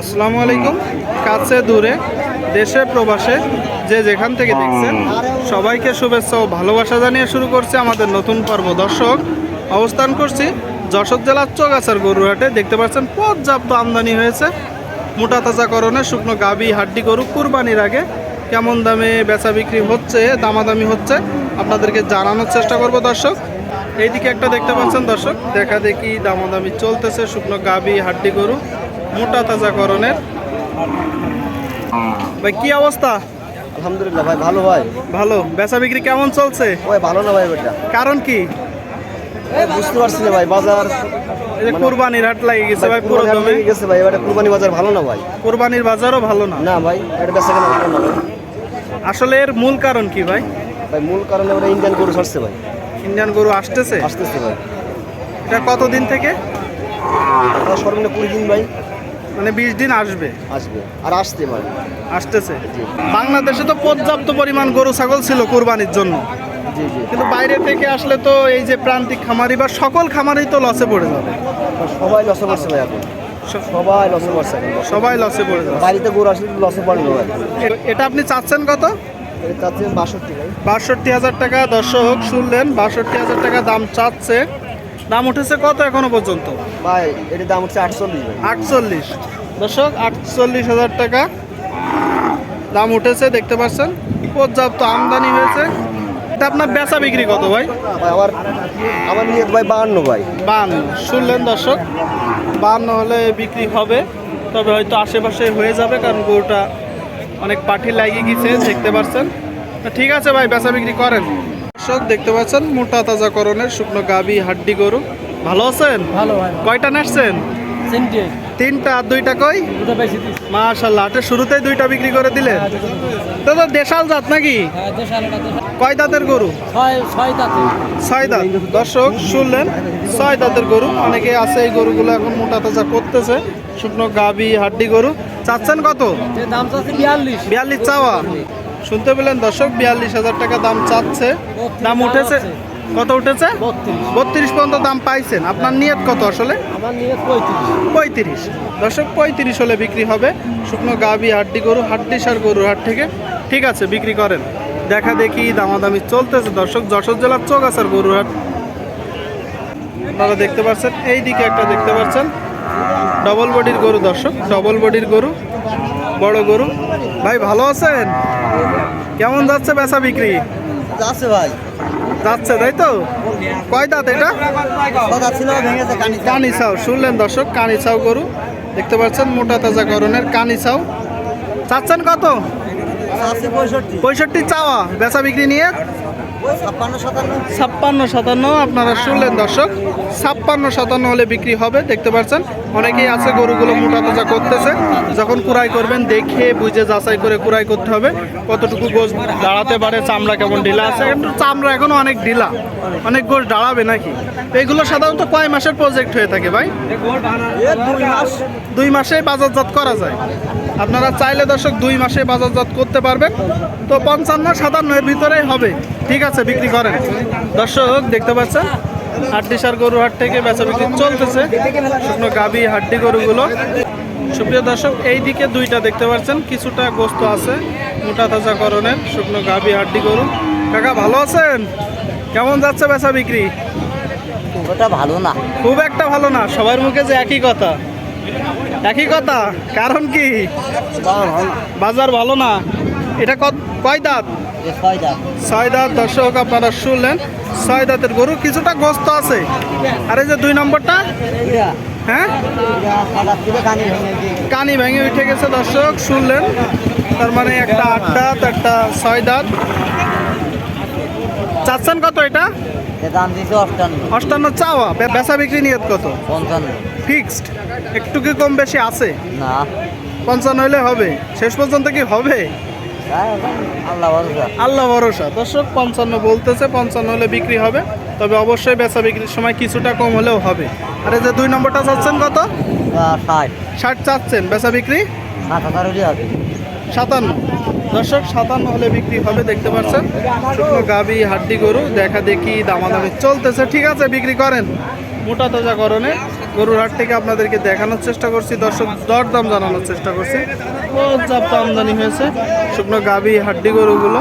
আসসালামু আলাইকুম। কাছে দূরে, দেশে, প্রবাসে, যে যেখান থেকে দেখছেন, সবাইকে শুভেচ্ছা ও ভালোবাসা জানিয়ে শুরু করছে আমাদের নতুন পর্ব। দর্শক, অবস্থান করছি যশোর জেলার চৌগাছার গরুহাটে দেখতে পাচ্ছেন, পর্যাপ্ত আমদানি হয়েছে। মোটা তাজাকরণে শুকনো গাবি, হাড্ডি গরু কুরবানির আগে কেমন দামে বেচা বিক্রি হচ্ছে, দামাদামি হচ্ছে, আপনাদেরকে জানানোর চেষ্টা করব দর্শক। এইদিকে একটা দেখতে পাচ্ছেন দর্শক, দেখা দেখি দামাদামি চলতেছে, শুকনো গাবি, হাড্ডি গরু। মোটা তাজাকরণের ভাই কি অবস্থা? আলহামদুলিল্লাহ ভাই ভালো ভাই। ভালো। বেচা বিক্রি কেমন চলছে? ভাই ভালো না ভাই ওইটা? কারণ কি? বুঝতে পারছি না ভাই বাজার এই যে কুরবানির হাট লাগে গেছে ভাই পুরো লেগে গেছে ভাই এবারে কুরবানি বাজার ভালো না ভাই? কুরবানির বাজারও ভালো না। না ভাই এটা বেচা কেনা ভালো না আসলে এর মূল কারণ কি ভাই? ভাই মূল কারণে ওরা ইন্ডিয়ান গরু ছাড়ছে ভাই। ইন্ডিয়ান গরু আসতেছে? আসতেছে ভাই। এটা কতদিন থেকে? সর্বনিম্ন কুড়ি দিন ভাই। মানে বিশ দিন আসবে। আসবে। আর আসতে ভাই আসতেছে। বাংলাদেশে তো পর্যাপ্ত পরিমাণ গরু ছাগল ছিল কুরবানির জন্য। জি জি। কিন্তু বাইরে থেকে আসলে তো এই যে প্রান্তিক খামারি বা সকল খামারি তো লসে পড়ে যাবে। সবাই লসে পড়ছে ভাই এখন। সবাই লসে পড়ছে সবাই লসে পড়ে যাবে। বাড়িতে গরু আসলে লসে পড়ে না এটা আপনি চাচ্ছেন কত? বাষট্টি হাজার টাকা দর্শক শুনলেন বাষট্টি হাজার টাকা দাম চাচ্ছে। দাম উঠেছে কত এখনও পর্যন্ত? ভাই এটার দাম হচ্ছে আটচল্লিশ আটচল্লিশ। দর্শক আটচল্লিশ হাজার টাকা দাম উঠেছে দেখতে পাচ্ছেন? পর্যাপ্ত আমদানি হয়েছে। এটা আপনার বেচা বিক্রি কত ভাই? ভাই আমার আমার নিয়ে ভাই বাহান্ন ভাই। বান্ন শুনলেন দর্শক বান্ন হলে বিক্রি হবে তবে হয়তো আশেপাশে হয়ে যাবে কারণ গরুটা অনেক পাঠি লাগিয়ে গেছে দেখতে পাচ্ছেন? তা ঠিক আছে ভাই বেচা বিক্রি করেন। দর্শক দেখতে পাচ্ছেন মোটা তাজা করণের শুকনো গাবি হাড্ডি গরু। ভালো আছেন? ভালো কয়টা নাচছেন? তিনটা। আর দুইটা কই? মাশাল্লাহ হাটের শুরুতেই দুইটা বিক্রি করে দিলেন। তো তো দেশাল জাত নাকি? হ্যাঁ কয় দাঁতের গরু? ছয় ছয় দাঁত। দর্শক শুনলেন ছয় দাঁতের গরু। অনেকে আছে এই গরুগুলো এখন মোটা তাজা করতেছে। শুকনো গাবি হাড্ডি গরু। চাচ্ছেন কত? বিয়াল্লিশ। বিয়াল্লিশ চাওয়া। শুনতে পেলেন দর্শক বিয়াল্লিশ হাজার টাকা দাম চাচ্ছে। দাম উঠেছে? কত উঠেছে? বত্রিশ। পর্যন্ত দাম পাইছেন। আপনার নিয়ত কত আসলে? আমার পঁয়ত্রিশ। দর্শক পঁয়ত্রিশ হলে বিক্রি হবে। শুকনো গাবি হাড্ডি গরু হাড্ডি সার গরুর হাট থেকে। ঠিক আছে বিক্রি করেন। দেখা দেখি দামাদামি চলতেছে। দর্শক যশোর জেলার চোখ চৌগাছার গরুর হাট। আপনারা দেখতে পাচ্ছেন এই দিকে একটা দেখতে পাচ্ছেন ডবল বডির গরু দর্শক। ডবল বডির গরু। বড় গরু। ভাই ভালো আছেন? কেমন যাচ্ছে বেচা বিক্রি? যাচ্ছে ভাই। যাচ্ছে তাই তো? কয় দাঁত এটা? কথা ছিল ভেঙেছে কানি কানি ছাও শুনলেন দর্শক কানি ছাও গরু। দেখতে পাচ্ছেন মোটা তাজা করণের কানি ছাও চাচ্ছেন কত? পঁয়ষট্টি চাওয়া বেচা বিক্রি নিয়ে। ছাপ্পান্ন সাতান্ন? আপনারা শুনলেন দর্শক। ছাপ্পান্ন সাতান্ন হলে বিক্রি হবে দেখতে পাচ্ছেন? অনেকেই আছে গরুগুলো মোটা তাজা করতেছে। যখন কুড়াই করবেন দেখে বুঝে যাচাই করে কুড়াই করতে হবে। কতটুকু গোস দাঁড়াতে পারে চামড়া কেমন ঢিলা আছে? কিন্তু চামড়া এখনও অনেক ঢিলা। অনেক গোস দাঁড়াবে নাকি? এইগুলো সাধারণত কয় মাসের প্রজেক্ট হয়ে থাকে ভাই? দুই মাস। দুই মাসে বাজারজাত করা যায়। আপনারা চাইলে দর্শক দুই মাসে বাজারজাত করতে পারবেন। তো পঞ্চান্ন সাতান্ন এর ভিতরেই হবে। ঠিক আছে? বিক্রি করেন। দর্শক দেখতে পাচ্ছেন? হাড্ডি সার গরু হাট থেকে বেচা বিক্রি চলতেছে। শুকনো গাবি হাড্ডি গরুগুলো। সুপ্রিয় দর্শক এই দিকে দুইটা দেখতে পাচ্ছেন। কিছুটা গোস্ত আছে মোটা তাজা করণের শুকনো গাবি হাড্ডি গরু। কাকা ভালো আছেন? কেমন যাচ্ছে বেচা বিক্রি? ভালো না। খুব একটা ভালো না সবার মুখে যে একই কথা। একই কথা কারণ কি? বাজার ভালো না? এটা কত- কয় দাঁত? ছয় দাঁত। দর্শক আপনারা শুনলেন। ছয় দাঁতের গরু কিছুটা গোস্ত আছে। আর এই যে দুই নম্বরটা? হ্যাঁ? কানি ভেঙে উঠে গেছে দর্শক শুনলেন। তার মানে একটা আট দাঁত একটা ছয় দাঁত। চাচ্ছেন কত এটা? অষ্টান্ন। চাওয়া। বে- বেচা বিক্রি নিয়ত কত? ফিক্সড। একটু কি কম বেশি আছে? না। পঞ্চান্ন হলে হবে। শেষ পর্যন্ত কি হবে? আল্লাহ ভরসা। দর্শক, পঞ্চান্ন বলতেছে, পঞ্চান্ন হলে বিক্রি হবে, তবে অবশ্যই বেচা বিক্রির সময় কিছুটা কম হলেও হবে। আর যে দুই নম্বরটা চাচ্ছেন কত? ষাট চাচ্ছেন। বেচা বিক্রি? সাতান্ন। দর্শক, সাতান্ন হলে বিক্রি হবে, দেখতে পাচ্ছেন। শুকনো গাবি, হাড্ডি গরু, দেখা দেখি দামাদামি চলতেছে। ঠিক আছে, বিক্রি করেন। মোটা তাজা করণে গরুর হাট থেকে আপনাদেরকে দেখানোর চেষ্টা করছি। দর্শক, দরদাম জানানোর চেষ্টা করছি। পর্যাপ্ত আমদানি হয়েছে। শুকনো গাভী, হাড্ডি গরুগুলো।